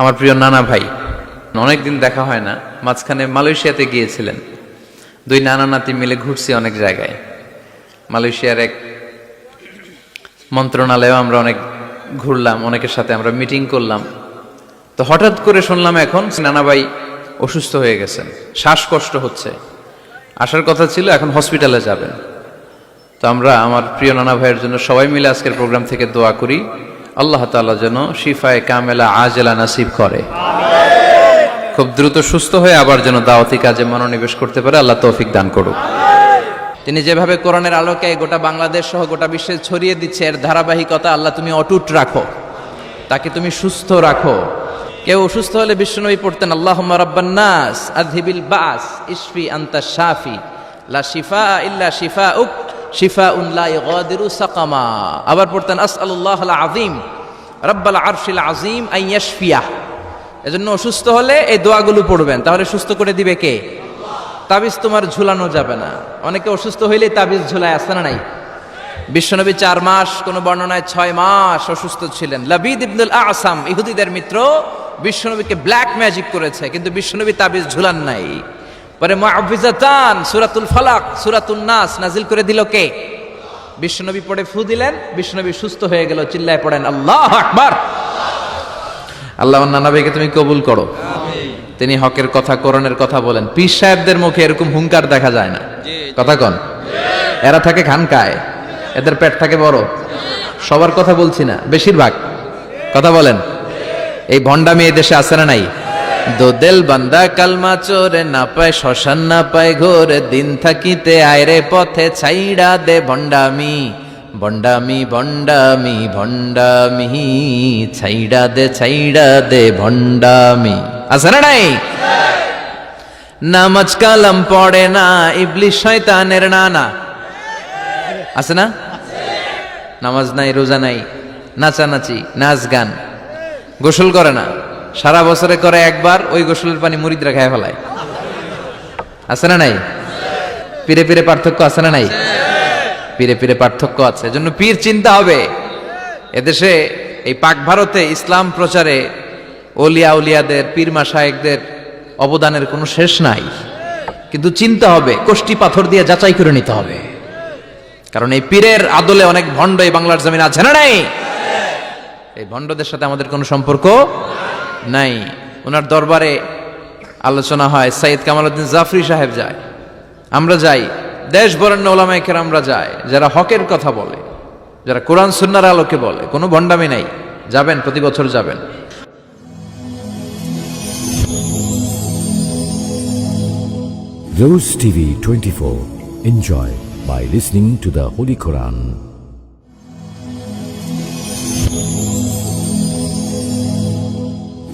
আমার প্রিয় নানা ভাই। অনেকদিন দেখা হয় না, মাঝখানে মালয়েশিয়াতে গিয়েছিলেন। দুই নানা নাতি মিলে ঘুরছি অনেক জায়গায়। মালয়েশিয়ার এক মন্ত্রণালয়েও আমরা অনেক ঘুরলাম, অনেকের সাথে আমরা মিটিং করলাম। তো হঠাৎ করে শুনলাম এখন নানা ভাই অসুস্থ হয়ে গেছেন, শ্বাসকষ্ট হচ্ছে। আসার কথা ছিল, এখন হসপিটালে যাবেন। তো আমরা, আমার প্রিয় নানা ভাইয়ের জন্য সবাই মিলে আজকের প্রোগ্রাম থেকে দোয়া করি। আল্লাহ তাআলা যেন শিফায়ে কামেলা আজেলা নাসিব করে। খুব দ্রুত সুস্থ হয়ে আবার যেন দাওয়াতি কাজে মনোনিবেশ করতে পারে, আল্লাহ তৌফিক দান করুক। তিনি যেভাবে কোরআনের আলোকে গোটা বাংলাদেশ সহ গোটা বিশ্বে ছড়িয়ে দিচ্ছে, এর ধারাবাহিকতা আল্লাহ তুমি অটুট রাখো। তাকে তুমি সুস্থ রাখো। কেউ অসুস্থ হলে বিশ্বনবী পড়তেন আল্লাহ রাব্বান্নাস আযহিবিল বাস ইশফি আন্তা শাফি, লা শিফা ইল্লা শিফা উক শিফা উন লা ইগাদিরু সাকামা। আবার পড়তেন, আসআলুল্লাহ আল আযীম রাব্বাল আরশিল আযীম আন ইয়াশফিয়া এজন্য অসুস্থ হলে এই দোয়াগুলো পড়বেন। তাহলে সুস্থ করে দিবে কে? তাবিজ তোমার ঝুলানো যাবে না। অনেকে অসুস্থ হইলে তাবিজ ঝুলায় আসে না নাই? বিশ্বনবী চার মাস, কোন বর্ণনায় ছয় মাস অসুস্থ ছিলেন। লাবিদ ইবনুল আসাম, ইহুদিদের মিত্র, বিশ্বনবীকে ব্ল্যাক ম্যাজিক করেছে, কিন্তু বিশ্বনবী তাবিজ ঝুলান নাই। পরে মুআবিজাতান সূরাতুল ফালাক সূরাতুন নাস নাজিল করে দিল কে? বিশ্বনবী পড়ে ফু দিলেন বিশ্বনবী সুস্থ হয়ে গেল চিল্লায় পড়েন আল্লাহ আকবার! আল্লাহ নানা ভাইকে তুমি কবুল করো। তিনি হকের কথা কোরআনের কথা বলেন। পীর সাহেবদের মুখে এরকম হুঙ্কার দেখা যায় না। কথা কন। এরা থাকে খানকায়। এদের পেট থাকে বড়। সবার কথা বলছি না বেশিরভাগ। কথা বলেন। এই ভণ্ডামি এই দেশে আছে না নাই? দোদেল বান্দা কালমা চোরে না পায়, শ্মশান না পায় ঘোরে, দিন থাকিতে আয়রে পথে ছাইড়া দে ভণ্ডামি। ভণ্ডামি ভণ্ডামি ভণ্ডামি, ছাইড়া দে ছাইড়া দে ভণ্ডামি। আছে না নাই? নামাজ কালাম পড়ে না ইবলিশ শয়তানের নানা। আছে না? নামাজ নাই, রোজা নাই, নাচানাচি, নাচ গান। গোসল করে না? সারা বছরে করে একবার ওই গোসলের পানি মুরিদরা খায় ফেলায়। আছে না নাই? পীরে পীরে পার্থক্য আছে না নাই? পীরে পীরে পার্থক্য আছে। এজন্য পীর চিন্তা হবে। এদেশে এই পাক ভারতে ইসলাম প্রচারে ওলিয়া উলিয়াদের, পীর মাসায়েকদের অবদানের কোনো শেষ নাই। কিন্তু চিন্তা হবে, কোষ্টি পাথর দিয়ে যাচাই করে নিতে হবে। কারণ এই পীরের আদলে অনেক ভণ্ড এই বাংলার জমিন আছে না নাই? এই ভণ্ডদের সাথে আমাদের কোনো সম্পর্ক নাই ওনার দরবারে আলোচনা হয় সাইদ কামালউদ্দিন জাফরি সাহেব যায় আমরা যাই, দেশ বরেণ্য ওলামাইকের আমরা যাই যারা হকের কথা বলে, যারা কোরআন সুন্নার আলোকে বলে কোনো ভণ্ডামি নাই, যাবেন, প্রতি বছর যাবেন Rose TV 24. Enjoy by listening to the Holy Quran.